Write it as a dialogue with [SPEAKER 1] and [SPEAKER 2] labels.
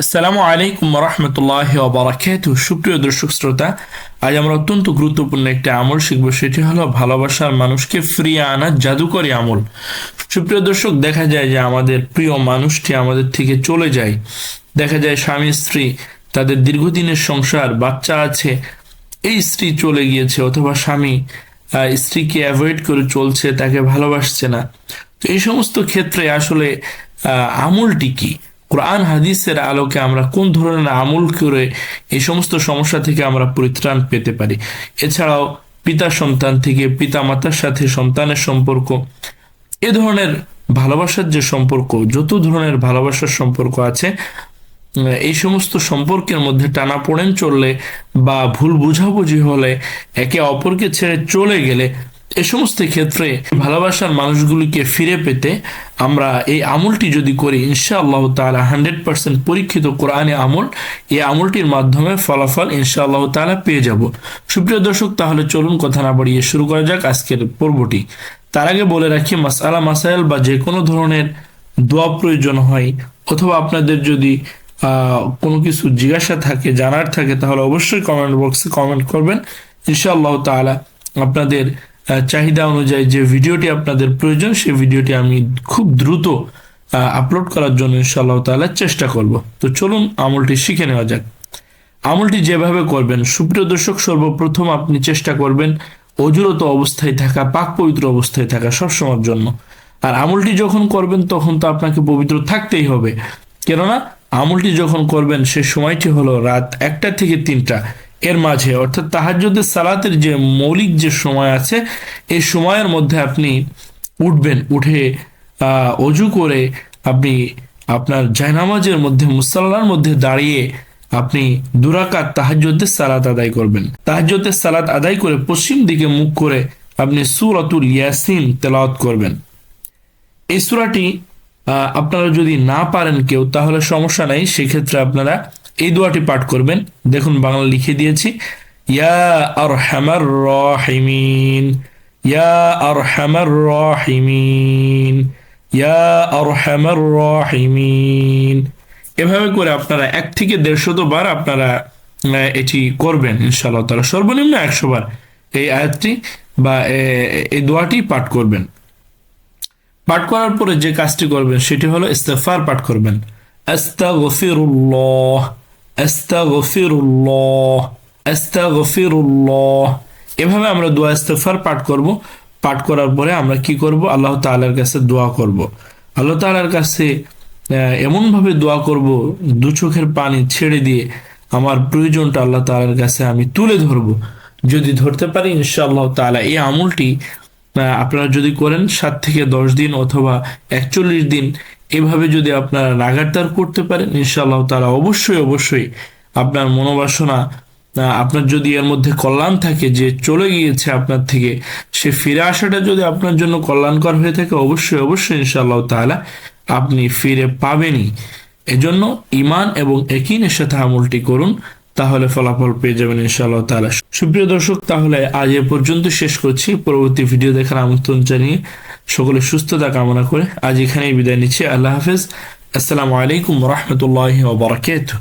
[SPEAKER 1] আসসালামু আলাইকুম রহমতুল্লাহ বারাকাতু সুপ্রিয় দর্শক শ্রোতা, আজ আমরা অত্যন্ত গুরুত্বপূর্ণ একটি আমল শিখব, সেটি হলো ভালোবাসার মানুষকে ফিরিয়ে আনা জাদুকরী আমল। সুপ্রিয় দর্শক, দেখা যায় যে আমাদের প্রিয় মানুষটি আমাদের থেকে চলে যায়। দেখা যায় স্বামী, স্ত্রী, তাদের দীর্ঘদিনের সংসার, বাচ্চা আছে, এই স্ত্রী চলে গিয়েছে অথবা স্বামী স্ত্রীকে অ্যাভয়েড করে চলছে, তাকে ভালোবাসছে না। তো এই সমস্ত ক্ষেত্রে আসলে আমলটি কি? কোরআন হাদিসের আলোকে আমরা কোন ধরনের আমল করে এই সমস্ত সমস্যা থেকে আমরা পরিত্রাণ পেতে পারি? এছাড়াও পিতা সন্তান থেকে পিতা মাতার সাথে সন্তানের সম্পর্ক, এ ধরনের ভালোবাসার যে সম্পর্ক, যত ধরনের ভালোবাসার সম্পর্ক আছে, এই সমস্ত সম্পর্কের মধ্যে টানাপোড়েন চললে বা ভুল বুঝাবুঝি হলে একে অপরকে ছেড়ে চলে গেলে এ সমস্ত ক্ষেত্রে ভালোবাসার মানুষগুলিকে ফিরে পেতে আমরা এই আমলটি যদি করি ইনশা আল্লাহ তালা হান্ড্রেড পার্সেন্ট পরীক্ষিত কোরআনে আমল এই আমলটির মাধ্যমে ফলাফল ইনশা আল্লাহ তালা পেয়ে যাব। সুপ্রিয় দর্শক, তাহলে চলুন কথা না বাড়িয়ে শুরু করা যাক আজকের পর্বটি। তার আগে বলে রাখি মাসালা মাসাইল বা যে কোনো ধরনের দোয়া প্রয়োজন হয় অথবা আপনাদের যদি কোনো কিছু জিজ্ঞাসা থাকে, জানার থাকে, তাহলে অবশ্যই কমেন্ট বক্সে কমেন্ট করবেন। ইনশাআল্লাহ তাআলা আপনাদের চাহিদা অনুযায়ী যে ভিডিওটি আপনাদের প্রয়োজন, সেই ভিডিওটি আমি খুব দ্রুত আপলোড করার জন্য ইনশাআল্লাহ তাআলা চেষ্টা করব। তো চলুন আমলটি শিখে নেওয়া যাক। আমলটি যেভাবে করবেন, সুপ্রিয় দর্শক, সর্বপ্রথম আপনি চেষ্টা করবেন অজুরত অবস্থায় থাকা, পাক পবিত্র অবস্থায় থাকা সবসময়ের জন্য। আর আমলটি যখন করবেন, তখন তো আপনাকে পবিত্র থাকতেই হবে। কেননা, আমলটি যখন করবেন, সে সময়টি হলো রাত একটা থেকে তিনটা। এর মাঝে, অর্থাৎ তাহাজ্জুদের সালাতের যে মৌলিক যে সময় আছে, এই সময়ের মধ্যে আপনি উঠবেন, উঠে অজু করে আপনি আপনার জায়নামাজের মধ্যে, মুসাল্লার মধ্যে দাঁড়িয়ে আপনি দুরাকাত তাহাজ্জুদের সালাত আদায় করবেন। তাহাজ্জুদের সালাত আদায় করে পশ্চিম দিকে মুখ করে আপনি সূরাতুল ইয়াসিন তেলাওয়াত করবেন। এই সুরাটি আপনারা যদি না পারেন কেউ, তাহলে সমস্যা নাই। সেক্ষেত্রে আপনারা এই দোয়াটি পাঠ করবেন। দেখুন, বাংলা লিখে দিয়েছি, ইয়া আর হ্যামার রহিমিন, ইয়া আর হ্যামার রহিমিন, ইয়া আর হ্যামার রহিমিন। এভাবে করে আপনারা এক থেকে দেড়শত বার আপনারা এটি করবেন, ইনশাআল্লাহ তাআলা। সর্বনিম্ন একশো বার এই আয়াতটি বা এই দোয়াটি পাঠ করবেন। পাঠ করার পরে যে কাজটি করবেন সেটি হলো ইস্তেফার পাঠ করবেন। আস্তাগফিরুল্লাহ। এভাবে আমরা দোয়া ইস্তেফার পাঠ করব। পাঠ করার পরে আমরা কি করব? আল্লাহ তাআলার কাছে দোয়া করব। আল্লাহ তাআলার কাছে এমনভাবে দোয়া করব, দু চোখের পানি ছেড়ে দিয়ে আমার প্রয়োজনটা আল্লাহ তাআলার কাছে আমি তুলে ধরব। যদি ধরতে পারি, ইনশাআল্লাহ তাআলা এই আমলটি আপনারা যদি করেন সাত থেকে দশ দিন অথবা একচল্লিশ দিন, এভাবে যদি আপনারা লাগাতার করতে পারেন, ইনশাআল্লাহ তাআলা অবশ্যই অবশ্যই আপনার মনোবাসনা আপনার যদি এর মধ্যে কল্যাণ থাকে, যে চলে গিয়েছে আপনার থেকে, সে ফিরে আসাটা যদি আপনার জন্য কল্যাণকর হয়ে থাকে, অবশ্যই অবশ্যই ইনশাআল্লাহ তাআলা আপনি ফিরে পাবেনই। এজন্য ইমান এবং একিনের সাথে আমলটি করুন। তাহলে ফলাফল পেয়ে যাবেন ইনশাআল্লাহ তাআলা। সুপ্রিয় দর্শক, তাহলে আজ এ পর্যন্ত শেষ করছি। পরবর্তী ভিডিও দেখার আমন্ত্রণ জানিয়ে সকলে সুস্থতা কামনা করে আজ এখানেই বিদায় নিচ্ছি। আল্লাহ হাফেজ। আসসালামু আলাইকুম রহমতুল্লাহ ওবরাকাতুহ